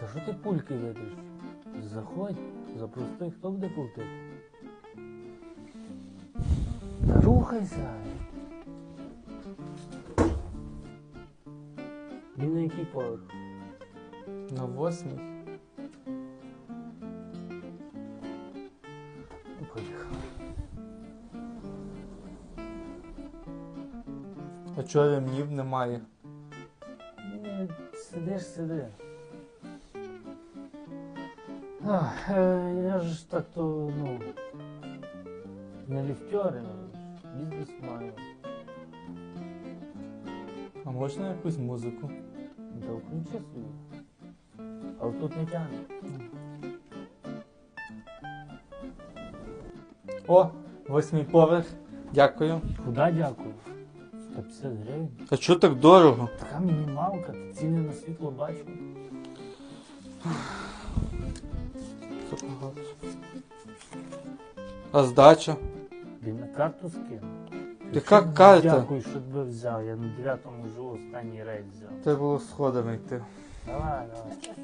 Та що ти пульки видиш? Заходь, запрости, хто буде платити? Та рухайся. Він на який поверх? На восьмій. Ну, Поїхав. А чого ремнів немає? Сидиш, сиди. Ах, е, я ж так то, ну, не ліфтери, бізнес маю. А можна якусь музику? Та включи собі. Але тут не тягне. О, восьмий поверх. Дякую. Куда дякую? 150 гривень. А чого так дорого? Така мінімалка, ти ціни на світло бачив. А здача? Він на карту скинув. Яка Ти карта? Дякую, що тебе взяв. Я на 9-му живу, останній рейд взяв. Треба було сходами йти. Давай, давай.